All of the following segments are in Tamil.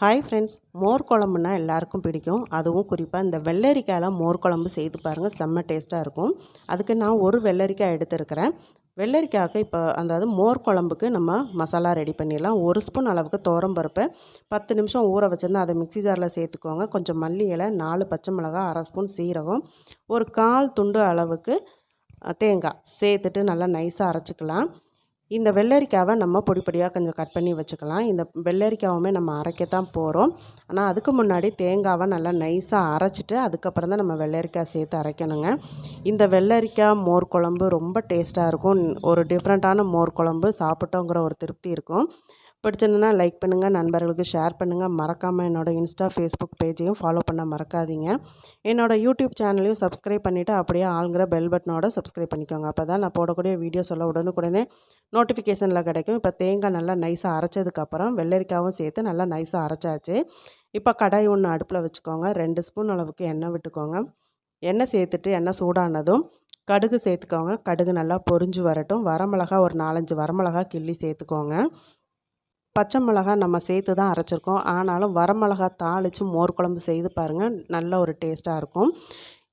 ஹாய் ஃப்ரெண்ட்ஸ் மோர் குழம்புனா எல்லாருக்கும் பிடிக்கும். அதுவும் குறிப்பாக இந்த வெள்ளரிக்காயில் மோர் குழம்பு செய்து பாருங்கள் செம்ம டேஸ்ட்டாக இருக்கும். அதுக்கு நான் ஒரு வெள்ளரிக்காய் எடுத்துருக்கிறேன். வெள்ளரிக்காய்க்கு இப்போ அதாவது மோர் குழம்புக்கு நம்ம மசாலா ரெடி பண்ணிடலாம். ஒரு ஸ்பூன் அளவுக்கு தோரம் பருப்பை பத்து நிமிஷம் ஊற வச்சுருந்தா அதை மிக்ஸி ஜாரில் சேர்த்துக்கோங்க. கொஞ்சம் மல்லி இலை நாலு பச்சை மிளகாய் அரை ஸ்பூன் சீரகம் ஒரு கால் துண்டு அளவுக்கு தேங்காய் சேர்த்துட்டு நல்லா நைஸாக அரைச்சிக்கலாம். இந்த வெள்ளரிக்காவை நம்ம பொடி பொடியாக கொஞ்சம் கட் பண்ணி வச்சுக்கலாம். இந்த வெள்ளரிக்காவுமே நம்ம அரைக்கத்தான் போகிறோம் ஆனால் அதுக்கு முன்னாடி தேங்காவை நல்லா நைஸாக அரைச்சிட்டு அதுக்கப்புறம் தான் நம்ம வெள்ளரிக்காய் சேர்த்து அரைக்கணுங்க. இந்த வெள்ளரிக்காய் மோர் குழம்பு ரொம்ப டேஸ்ட்டாக இருக்கும். ஒரு டிஃப்ரெண்ட்டான மோர் குழம்பு சாப்பிட்டோங்கிற ஒரு திருப்தி இருக்கும். பிடிச்சிருந்ததுன்னா லைக் பண்ணுங்கள் நண்பர்களுக்கு ஷேர் பண்ணுங்கள் மறக்காமல் என்னோடய இன்ஸ்டா ஃபேஸ்புக் பேஜையும் ஃபாலோ பண்ண மறக்காதீங்க. என்னோடய யூடியூப் சேனலையும் சப்ஸ்கிரைப் பண்ணிவிட்டு அப்படியே ஆளுங்கிற பெல் பட்டனோட சப்ஸ்கிரைப் பண்ணிக்கோங்க. அப்போ தான் நான் போடக்கூடிய வீடியோஸ் எல்லாம் உடனுக்குடனே நோட்டிஃபிகேஷனில் கிடைக்கும். இப்போ தேங்காய் நல்லா நைஸாக அரைச்சதுக்கப்புறம் வெள்ளரிக்காவும் சேர்த்து நல்லா நைஸாக அரைச்சாச்சு. இப்போ கடாய் ஒன்று அடுப்பில் வச்சுக்கோங்க. ரெண்டு ஸ்பூன் அளவுக்கு எண்ணெய் விட்டுக்கோங்க. எண்ணெய் சேர்த்துட்டு எண்ணெய் சூடானதும் கடுகு சேர்த்துக்கோங்க. கடுகு நல்லா பொரிஞ்சு வரட்டும். வரமிளகா ஒரு நாலஞ்சு வரமிளகா கிள்ளி சேர்த்துக்கோங்க. பச்சை மிளகா நம்ம சேர்த்து தான் அரைச்சிருக்கோம். ஆனாலும் வரமிளகா தாளித்து மோர் குழம்பு செய்து பாருங்கள் நல்ல ஒரு டேஸ்ட்டாக இருக்கும்.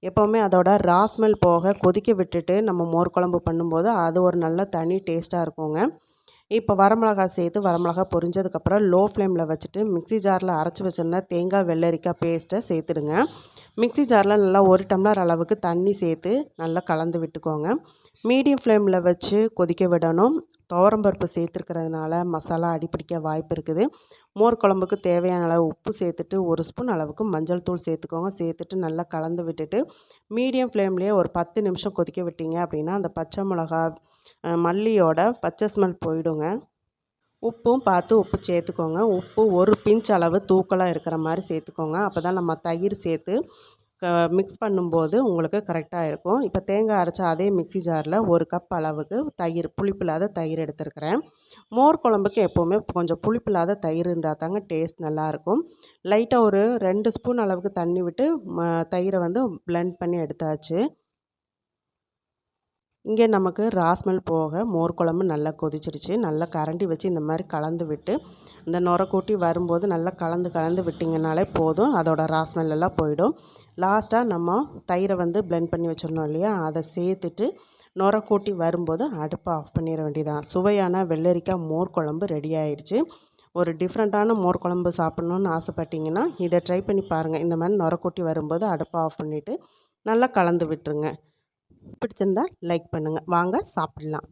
எப்போவுமே அதோட ராஸ்மெல் போக கொதிக்க விட்டுட்டு நம்ம மோர் குழம்பு பண்ணும்போது அது ஒரு நல்ல தனி டேஸ்ட்டாக இருக்குங்க. இப்போ வரமிளகா சேர்த்து வரமிளகா பொரிஞ்சதுக்கப்புறம் லோ ஃப்ளேமில் வச்சுட்டு மிக்ஸி ஜாரில் அரைச்சி வச்சுருந்த தேங்காய் வெள்ளரிக்காய் பேஸ்ட்டை சேர்த்துடுங்க. மிக்ஸி ஜாரில் நல்லா ஒரு டம்ளர் அளவுக்கு தண்ணி சேர்த்து நல்லா கலந்து விட்டுக்கோங்க. மீடியம் ஃப்ளேமில் வச்சு கொதிக்க விடணும். துவரம்பருப்பு சேர்த்துருக்கிறதுனால மசாலா அடிப்பிடிக்க வாய்ப்பு இருக்குது. மோர் குழம்புக்கு தேவையான அளவு உப்பு சேர்த்துட்டு ஒரு ஸ்பூன் அளவுக்கு மஞ்சள் தூள் சேர்த்துக்கோங்க. சேர்த்துட்டு நல்லா கலந்து விட்டுட்டு மீடியம் ஃப்ளேம்லேயே ஒரு பத்து நிமிஷம் கொதிக்க விட்டீங்க அப்படின்னா அந்த பச்சை மிளகா மல்லியோட பச்சை ஸ்மெல் போயிடுங்க. உப்பும் பார்த்து உப்பு சேர்த்துக்கோங்க. உப்பு ஒரு பிஞ்ச் அளவு தூக்கலாக இருக்கிற மாதிரி சேர்த்துக்கோங்க. அப்போ தான் நம்ம தயிர் சேர்த்து மிக்ஸ் பண்ணும்போது உங்களுக்கு கரெக்டாக இருக்கும். இப்போ தேங்காய் அரைச்சா அதே மிக்ஸி ஜாரில் ஒரு கப் அளவுக்கு தயிர் புளிப்பில்லாத தயிர் எடுத்துருக்கிறேன். மோர் குழம்புக்கு எப்போவுமே கொஞ்சம் புளிப்பில்லாத தயிர் இருந்தால் தாங்க டேஸ்ட் நல்லாயிருக்கும் லைட்டாக ஒரு ரெண்டு ஸ்பூன் அளவுக்கு தண்ணி விட்டு ம தயிரை வந்து blend பண்ணி எடுத்தாச்சு. இங்கே நமக்கு ராஸ்மெல் போக மோர் குழம்பு நல்லா கொதிச்சிடுச்சு. நல்லா கரண்டி வச்சு இந்த மாதிரி கலந்து விட்டு இந்த நுரக்கூட்டி வரும்போது நல்லா கலந்து கலந்து விட்டிங்கனாலே போதும். அதோட ராஸ்மெல் எல்லாம் போயிடும். லாஸ்ட்டாக நம்ம தயிரை வந்து பிளெண்ட் பண்ணி வச்சுருந்தோம் இல்லையா? அதை சேர்த்துட்டு நுரக்கூட்டி வரும்போது அடுப்பை ஆஃப் பண்ணிட வேண்டியதான் சுவையான வெள்ளரிக்காய் மோர் குழம்பு ரெடி ஆயிடுச்சு. ஒரு டிஃப்ரெண்ட்டான மோர் குழம்பு சாப்பிட்ணுன்னு ஆசைப்பட்டீங்கன்னா இதை ட்ரை பண்ணி பாருங்கள் இந்த மாதிரி நுரக்கூட்டி வரும்போது அடுப்பை ஆஃப் பண்ணிவிட்டு நல்லா கலந்து விட்டுருங்க. பிடிச்சிருந்தா லைக் பண்ணுங்கள் வாங்க சாப்பிட்லாம்.